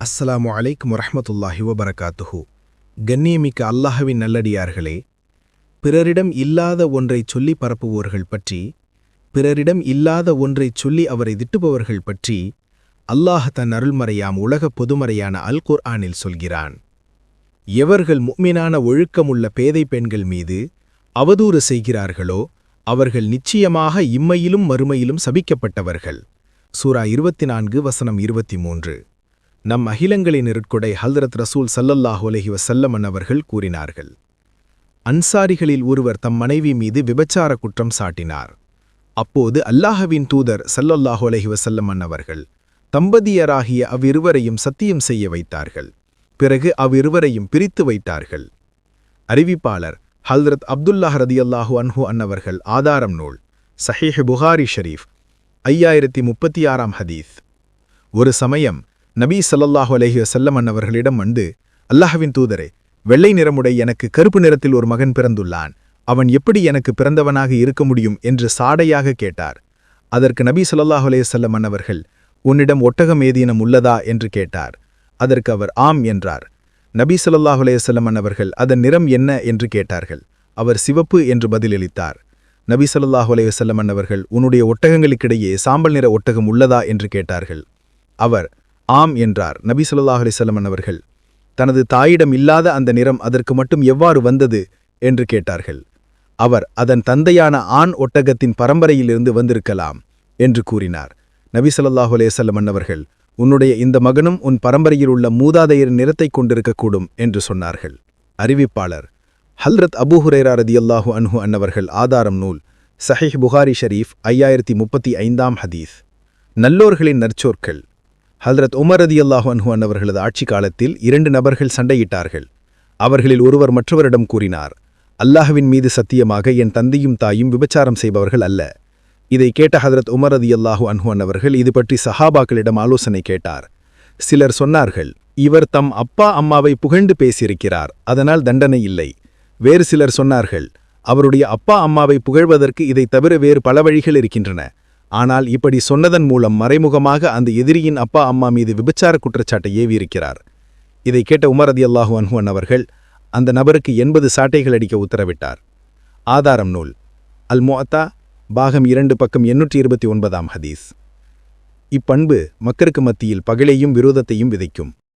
அஸ்ஸலாமு அலைக்கும் வரமத்துல்லாஹி வபரகாத்துஹு. கண்ணியமிக்க அல்லாஹவின் நல்லடியார்களே பிறரிடம் இல்லாத ஒன்றைச் சொல்லி பரப்புவோர்கள் பற்றி பிறரிடம் இல்லாத ஒன்றைச் சொல்லி அவரை திட்டுபவர்கள் பற்றி அல்லாஹ் தன் அருள்மறையாம் உலகப் பொதுமறையான அல் குர்ஆனில் சொல்கிறான். எவர்கள் முக்மினான ஒழுக்கமுள்ள பேதை பெண்கள் மீது அவதூறு செய்கிறார்களோ அவர்கள் நிச்சயமாக இம்மையிலும் மறுமையிலும் சபிக்கப்பட்டவர்கள். சூரா இருபத்தி நான்கு வசனம் இருபத்தி மூன்று. நம் அகிலங்களின் நெருட்கொடை ஹல்ரத் ரசூல் சல்லல்லாஹு அலைஹி வஸல்லமன் அவர்கள் கூறினார்கள். அன்சாரிகளில் ஒருவர் தம் மனைவி மீது விபச்சார குற்றம் சாட்டினார். அப்போது அல்லாஹ்வின் தூதர் சல்லல்லாஹு அலைஹி வஸல்லமன் அவர்கள் தம்பதியராகிய அவ்விருவரையும் சத்தியம் செய்ய வைத்தார்கள். பிறகு அவ்விருவரையும் பிரித்து வைத்தார்கள். அறிவிப்பாளர் ஹல்ரத் அப்துல்லாஹ் ரதியல்லாஹு அன்ஹு அன்னவர்கள் ஆதாரம் நூல் சஹீஹ் புகாரி ஷரீஃப் ஐயாயிரத்தி முப்பத்தி ஆறாம் ஹதீஸ். ஒரு சமயம் நபி ஸல்லல்லாஹு அலஹி வஸல்லம் அன்னவர்களிடம் வந்து அல்லாஹவின் தூதரே வெள்ளை நிறமுடை எனக்கு கருப்பு நிறத்தில் ஒரு மகன் பிறந்துள்ளான். அவன் எப்படி எனக்கு பிறந்தவனாக இருக்க முடியும்? என்று சாடையாக கேட்டார். அதற்கு நபி சொல்லாஹு அலைஹி அன்னவர்கள் உன்னிடம் ஒட்டகம் ஏதீனம் உள்ளதா? என்று கேட்டார். அதற்கு அவர் ஆம் என்றார். நபி சொல்லாஹு அலைஹி வஸல்லம் அன்னவர்கள் அதன் நிறம் என்ன? என்று கேட்டார்கள். அவர் சிவப்பு என்று பதிலளித்தார். நபி சொல்லாஹு அலைஹி வஸல்லம் அன்னவர்கள் உன்னுடைய ஒட்டகங்களுக்கிடையே சாம்பல் நிற ஒட்டகம் உள்ளதா? என்று கேட்டார்கள். அவர் ஆம் என்றார். நபி சொல்லாஹ் அலிசல்லமன் அவர்கள் தனது தாயிடம் இல்லாத அந்த நிறம் அதற்கு மட்டும் எவ்வாறு வந்தது? என்று கேட்டார்கள். அவர் அதன் தந்தையான ஆண் ஒட்டகத்தின் பரம்பரையிலிருந்து வந்திருக்கலாம் என்று கூறினார். நபி சொல்லாஹு அலேசல்லமன் அவர்கள் உன்னுடைய இந்த மகனும் உன் பரம்பரையில் உள்ள மூதாதையர் நிறத்தைக் கொண்டிருக்கக்கூடும் என்று சொன்னார்கள். அறிவிப்பாளர் ஹல்ரத் அபூ ஹுரேரா ரதியல்லாஹு அன்ஹு அன்னவர்கள் ஆதாரம் நூல் சஹிஹ் புகாரி ஷரீஃப் ஐயாயிரத்தி முப்பத்தி ஐந்தாம் ஹதீஸ். நல்லோர்களின் நற்சோர்கள் ஹல்ரத் உமர் ரதியல்லாஹு அல்லாஹன்ஹுவன் அவர்களது ஆட்சி காலத்தில் இரண்டு நபர்கள் சண்டையிட்டார்கள். அவர்களில் ஒருவர் மற்றவரிடம் கூறினார் அல்லாஹ்வின் மீது சத்தியமாக என் தந்தையும் தாயும் விபச்சாரம் செய்பவர்கள் அல்ல. இதை கேட்ட ஹதரத் உமர் ரதியல்லாஹு அன்ஹுவன் அவர்கள் இது பற்றி சஹாபாக்களிடம் ஆலோசனை கேட்டார். சிலர் சொன்னார்கள் இவர் தம் அப்பா அம்மாவை புகழ்ந்து பேசியிருக்கிறார் அதனால் தண்டனை இல்லை. வேறு சிலர் சொன்னார்கள் அவருடைய அப்பா அம்மாவை புகழ்வதற்கு இதைத் தவிர வேறு பல வழிகள் இருக்கின்றன. ஆனால் இப்படி சொன்னதன் மூலம் மறைமுகமாக அந்த எதிரியின் அப்பா அம்மா மீது விபச்சார குற்றச்சாட்டை ஏவியிருக்கிறார். இதை கேட்ட உமரதி அல்லாஹு அன்ஹுவன் அவர்கள் அந்த நபருக்கு எண்பது சாட்டைகள் அடிக்க உத்தரவிட்டார். ஆதாரம் நூல். அல் முஅத்தா பாகம் இரண்டு பக்கம் எண்ணூற்றி இருபத்தி ஒன்பதாம் ஹதீஸ். இப்பண்பு மக்களுக்கு மத்தியில் பகலையும் விரோதத்தையும் விதைக்கும்.